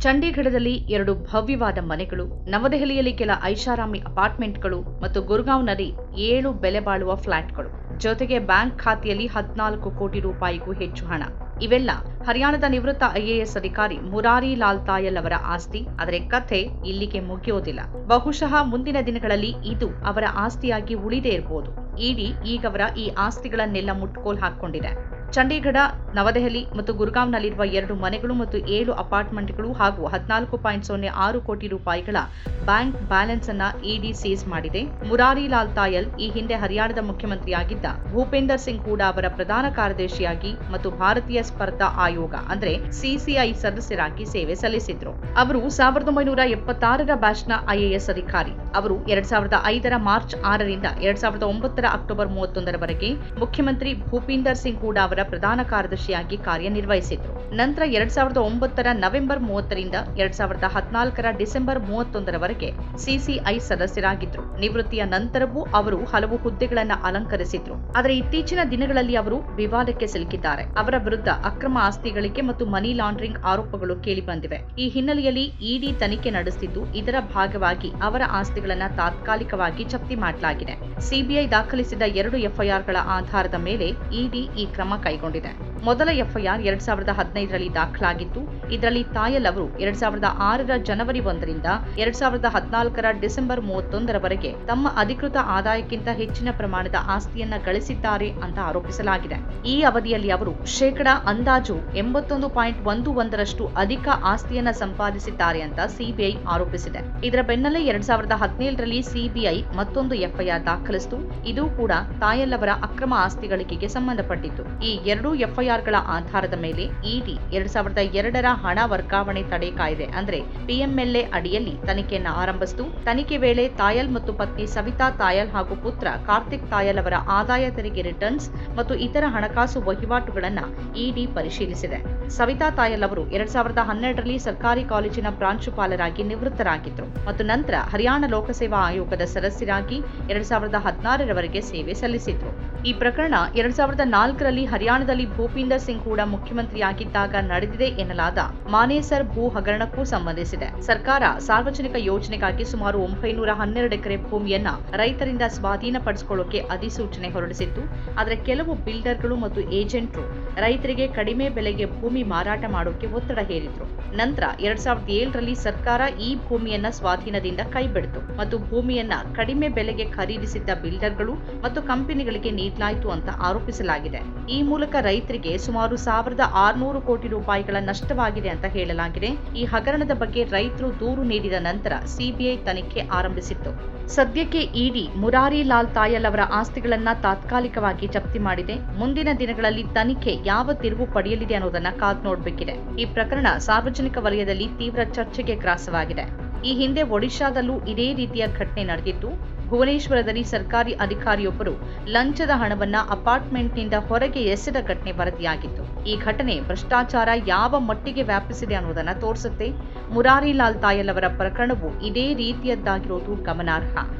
ಚಂಡೀಗಢದಲ್ಲಿ ಎರಡು ಭವ್ಯವಾದ ಮನೆಗಳು, ನವದೆಹಲಿಯಲ್ಲಿ ಕೆಲ ಐಷಾರಾಮಿ ಅಪಾರ್ಟ್ಮೆಂಟ್ಗಳು ಮತ್ತು ಗುರ್ಗಾಂವ್ನಲ್ಲಿ ಏಳು ಬೆಲೆ ಬಾಳುವ ಫ್ಲಾಟ್ಗಳು. ಜೊತೆಗೆ ಬ್ಯಾಂಕ್ ಖಾತೆಯಲ್ಲಿ ಹದಿನಾಲ್ಕು ಕೋಟಿ ರೂಪಾಯಿಗೂ ಹೆಚ್ಚು ಹಣ. ಇವೆಲ್ಲ ಹರಿಯಾಣದ ನಿವೃತ್ತ ಐಎಎಸ್ ಅಧಿಕಾರಿ ಮುರಾರಿ ಲಾಲ್ ತಾಯಲ್ ಅವರ ಆಸ್ತಿ. ಆದರೆ ಕಥೆ ಇಲ್ಲಿಗೆ ಮುಗಿಯೋದಿಲ್ಲ. ಬಹುಶಃ ಮುಂದಿನ ದಿನಗಳಲ್ಲಿ ಇದು ಅವರ ಆಸ್ತಿಯಾಗಿ ಉಳಿದೇ ಇರಬಹುದು ಇಡಿ ಈಗವರ ಈ ಆಸ್ತಿಗಳನ್ನೆಲ್ಲ ಮುಟ್ಕೋಲ್ ಹಾಕೊಂಡಿದೆ ಚಂಡೀಗಢ, ನವದೆಹಲಿ ಮತ್ತು ಗುರ್ಗಾಂವ್ನಲ್ಲಿರುವ ಎರಡು ಮನೆಗಳು ಮತ್ತು ಏಳು ಅಪಾರ್ಟ್ಮೆಂಟ್ಗಳು ಹಾಗೂ ಹದಿನಾಲ್ಕು ಪಾಯಿಂಟ್ ಸೊನ್ನೆ ಆರು ಕೋಟಿ ರೂಪಾಯಿಗಳ ಬ್ಯಾಂಕ್ ಬ್ಯಾಲೆನ್ಸ್ ಅನ್ನ ಇಡಿ ಸೀಸ್ ಮಾಡಿದೆ. ಮುರಾರಿ ಲಾಲ್ ತಾಯಲ್ ಈ ಹಿಂದೆ ಹರಿಯಾಣದ ಮುಖ್ಯಮಂತ್ರಿಯಾಗಿದ್ದ ಭೂಪೇಂದರ್ ಸಿಂಗ್ ಹೂಡಾ ಅವರ ಪ್ರಧಾನ ಕಾರ್ಯದರ್ಶಿಯಾಗಿ ಮತ್ತು ಭಾರತೀಯ ಸ್ಪರ್ಧಾ ಆಯೋಗ ಅಂದ್ರೆ ಸಿಸಿಐ ಸದಸ್ಯರಾಗಿ ಸೇವೆ ಸಲ್ಲಿಸಿದ್ರು. ಅವರು ಸಾವಿರದ ಒಂಬೈನೂರ ಎಪ್ಪತ್ತಾರರ ಬ್ಯಾಚ್ನ ಐಎಎಸ್ ಅಧಿಕಾರಿ. ಅವರು ಎರಡ್ ಸಾವಿರದ ಐದರ ಮಾರ್ಚ್ ಆರರಿಂದ ಎರಡ್ ಸಾವಿರದ ಒಂಬತ್ತರ ಅಕ್ಟೋಬರ್ ಮೂವತ್ತೊಂದರವರೆಗೆ ಮುಖ್ಯಮಂತ್ರಿ ಭೂಪೀಂದರ್ ಸಿಂಗ್ ಹೂಡಾ ಅವರ ಪ್ರಧಾನ ಕಾರ್ಯದರ್ಶಿಯಾಗಿ ಕಾರ್ಯನಿರ್ವಹಿಸಿದ್ರು. ನಂತರ ಎರಡ್ ಸಾವಿರದ ಒಂಬತ್ತರ ನವೆಂಬರ್ ಮೂವತ್ತರಿಂದ ಎರಡ್ ಸಾವಿರದ ಹದಿನಾಲ್ಕರ ಡಿಸೆಂಬರ್ ಮೂವತ್ತೊಂದರವರೆಗೆ ಸಿಸಿಐ ಸದಸ್ಯರಾಗಿದ್ರು. ನಿವೃತ್ತಿಯ ನಂತರವೂ ಅವರು ಹಲವು ಹುದ್ದೆಗಳನ್ನ ಅಲಂಕರಿಸಿದ್ರು. ಆದರೆ ಇತ್ತೀಚಿನ ದಿನಗಳಲ್ಲಿ ಅವರು ವಿವಾದಕ್ಕೆ ಸಿಲುಕಿದ್ದಾರೆ. ಅವರ ವಿರುದ್ಧ ಅಕ್ರಮ ಆಸ್ತಿಗಳಿಗೆ ಮತ್ತು ಮನಿ ಲಾಂಡ್ರಿಂಗ್ ಆರೋಪಗಳು ಕೇಳಿಬಂದಿವೆ ಈ ಹಿನ್ನೆಲೆಯಲ್ಲಿ ಇಡಿ ತನಿಖೆ ನಡೆಸಿದ್ದು ಇದರ ಭಾಗವಾಗಿ ಅವರ ಆಸ್ತಿಗಳನ್ನ ತಾತ್ಕಾಲಿಕವಾಗಿ ಜಪ್ತಿ ಮಾಡಲಾಗಿದೆ. ಸಿಬಿಐ ದಾಖಲಿಸಿದ ಎರಡು ಎಫ್ಐಆರ್ಗಳ ಆಧಾರದ ಮೇಲೆ ಇಡಿ ಈ ಕ್ರಮ ಕೈಗೊಂಡಿದೆ. ಮೊದಲ ಎಫ್ಐಆರ್ ಎರಡ್ ಸಾವಿರದ ಹದಿನೈದರಲ್ಲಿ ದಾಖಲಾಗಿತ್ತು. ಇದರಲ್ಲಿ ತಾಯಲ್ ಅವರು ಎರಡ್ ಸಾವಿರದ ಆರರ ಜನವರಿ ಒಂದರಿಂದ ಎರಡ್ ಸಾವಿರದ ಹದಿನಾಲ್ಕರ ಡಿಸೆಂಬರ್ ಮೂವತ್ತೊಂದರವರೆಗೆ ತಮ್ಮ ಅಧಿಕೃತ ಆದಾಯಕ್ಕಿಂತ ಹೆಚ್ಚಿನ ಪ್ರಮಾಣದ ಆಸ್ತಿಯನ್ನ ಗಳಿಸಿದ್ದಾರೆ ಅಂತ ಆರೋಪಿಸಲಾಗಿದೆ. ಈ ಅವಧಿಯಲ್ಲಿ ಅವರು ಶೇಕಡಾ ಅಂದಾಜು ಎಂಬತ್ತೊಂದು ಪಾಯಿಂಟ್ ಒಂದು ಒಂದರಷ್ಟು ಅಧಿಕ ಆಸ್ತಿಯನ್ನ ಸಂಪಾದಿಸಿದ್ದಾರೆ ಅಂತ ಸಿಬಿಐ ಆರೋಪಿಸಿದೆ. ಇದರ ಬೆನ್ನಲ್ಲೇ ಎರಡ್ ಸಾವಿರದ ಹದಿನೇಳರಲ್ಲಿ ಸಿಬಿಐ ಮತ್ತೊಂದು ಎಫ್ಐಆರ್ ದಾಖಲಿಸಿತು. ಇದು ಕೂಡ ತಾಯಲ್ ಅವರ ಅಕ್ರಮ ಆಸ್ತಿ ಗಳಿಕೆಗೆ ಸಂಬಂಧಪಟ್ಟಿತ್ತು. ಈ ಎರಡೂ ಎಫ್ಐಆರ್ಗಳ ಆಧಾರದ ಮೇಲೆ ಇಡಿ ಎರಡ್ ಸಾವಿರದ ಎರಡರ ಹಣ ವರ್ಗಾವಣೆ ತಡೆ ಕಾಯ್ದೆ, ಅಂದ್ರೆ ಪಿಎಂಎಲ್ಎ ಅಡಿಯಲ್ಲಿ ತನಿಖೆಯನ್ನು ಆರಂಭಿಸಿತು. ತನಿಖೆ ವೇಳೆ ತಾಯಲ್ ಮತ್ತು ಪತ್ನಿ ಸವಿತಾ ತಾಯಲ್ ಹಾಗೂ ಪುತ್ರ ಕಾರ್ತಿಕ್ ತಾಯಲ್ ಅವರ ಆದಾಯ ತೆರಿಗೆ ರಿಟರ್ನ್ಸ್ ಮತ್ತು ಇತರ ಹಣಕಾಸು ವಹಿವಾಟುಗಳನ್ನ ಇಡಿ ಪರಿಶೀಲಿಸಿದೆ. ಸವಿತಾ ತಾಯಲ್ ಅವರು ಎರಡ್ ಸಾವಿರದ ಹನ್ನೆರಡರಲ್ಲಿ ಸರ್ಕಾರಿ ಕಾಲೇಜಿನ ಪ್ರಾಂಶುಪಾಲರಾಗಿ ನಿವೃತ್ತರಾಗಿದ್ದರು ಮತ್ತು ನಂತರ ಹರಿಯಾಣ ಲೋಕಸೇವಾ ಆಯೋಗದ ಸದಸ್ಯರಾಗಿ ಎರಡ್ ಸಾವಿರದ ಹದಿನಾರರವರೆಗೆ ಸೇವೆ ಸಲ್ಲಿಸಿದ್ರು. ಈ ಪ್ರಕರಣ ಎರಡ್ ಸಾವಿರದ ನಾಲ್ಕರಲ್ಲಿ ಹರಿಯಾಣದಲ್ಲಿ ಭೂಪಿಂದರ್ ಸಿಂಗ್ ಕೂಡ ಮುಖ್ಯಮಂತ್ರಿಯಾಗಿದ್ದಾಗ ನಡೆದಿದೆ ಎನ್ನಲಾದ ಮಾನೇಸರ್ ಭೂ ಹಗರಣಕ್ಕೂ ಸಂಬಂಧಿಸಿದೆ. ಸರ್ಕಾರ ಸಾರ್ವಜನಿಕ ಯೋಜನೆಗಾಗಿ ಸುಮಾರು ಒಂಬೈನೂರ ಹನ್ನೆರಡು ಎಕರೆ ಭೂಮಿಯನ್ನ ರೈತರಿಂದ ಸ್ವಾಧೀನಪಡಿಸಿಕೊಳ್ಳೋಕೆ ಅಧಿಸೂಚನೆ ಹೊರಡಿಸಿತ್ತು. ಆದರೆ ಕೆಲವು ಬಿಲ್ಡರ್ಗಳು ಮತ್ತು ಏಜೆಂಟ್ರು ರೈತರಿಗೆ ಕಡಿಮೆ ಬೆಲೆಗೆ ಭೂಮಿ ಮಾರಾಟ ಮಾಡೋಕೆ ಒತ್ತಡ ಹೇರಿದ್ರು. ನಂತರ ಎರಡ್ ಸಾವಿರದ ಏಳರಲ್ಲಿ ಸರ್ಕಾರ ಈ ಭೂಮಿಯನ್ನ ಸ್ವಾಧೀನದಿಂದ ಕೈಬಿಡ್ತು ಮತ್ತು ಭೂಮಿಯನ್ನ ಕಡಿಮೆ ಬೆಲೆಗೆ ಖರೀದಿಸಿದ್ದ ಬಿಲ್ಡರ್ಗಳು ಮತ್ತು ಕಂಪನಿಗಳಿಗೆ ನೀಡಲಾಯಿತು ಅಂತ ಆರೋಪಿಸಲಾಗಿದೆ. ಈ ಮೂಲಕ ರೈತರಿಗೆ ಸುಮಾರು ಸಾವಿರದ ಆರುನೂರು ಕೋಟಿ ರೂಪಾಯಿಗಳ ನಷ್ಟವಾಗಿದೆ ಅಂತ ಹೇಳಲಾಗಿದೆ. ಈ ಹಗರಣದ ಬಗ್ಗೆ ರೈತರು ದೂರು ನೀಡಿದ ನಂತರ ಸಿಬಿಐ ತನಿಖೆ ಆರಂಭಿಸಿತ್ತು. ಸದ್ಯಕ್ಕೆ ಇಡಿ ಮುರಾರಿ ಲಾಲ್ ತಾಯಲ್ ಅವರ ಆಸ್ತಿಗಳನ್ನ ತಾತ್ಕಾಲಿಕವಾಗಿ ಜಪ್ತಿ ಮಾಡಿದೆ. ಮುಂದಿನ ದಿನಗಳಲ್ಲಿ ತನಿಖೆ ಯಾವ ತಿರುವು ಪಡೆಯಲಿದೆ ಅನ್ನೋದನ್ನ ಕಾದ್ ನೋಡಬೇಕಿದೆ. ಈ ಪ್ರಕರಣ ಸಾರ್ವಜನಿಕ ವಲಯದಲ್ಲಿ ತೀವ್ರ ಚರ್ಚೆಗೆ ಗ್ರಾಸವಾಗಿದೆ. ಈ ಹಿಂದೆ ಒಡಿಶಾದಲ್ಲೂ ಇದೇ ರೀತಿಯ ಘಟನೆ ನಡೆದಿತ್ತು. ಭುವನೇಶ್ವರದಲ್ಲಿ ಸರ್ಕಾರಿ ಅಧಿಕಾರಿಯೊಬ್ಬರು ಲಂಚದ ಹಣವನ್ನ ಅಪಾರ್ಟ್ಮೆಂಟ್ನಿಂದ ಹೊರಗೆ ಎಸೆದ ಘಟನೆ ವರದಿಯಾಗಿತ್ತು. ಈ ಘಟನೆ ಭ್ರಷ್ಟಾಚಾರ ಯಾವ ಮಟ್ಟಿಗೆ ವ್ಯಾಪಿಸಿದೆ ಅನ್ನೋದನ್ನ ತೋರಿಸುತ್ತೆ. ಮುರಾರಿ ಲಾಲ್ ತಾಯಲ್ ಅವರ ಪ್ರಕರಣವು ಇದೇ ರೀತಿಯದ್ದಾಗಿರೋದು ಗಮನಾರ್ಹ.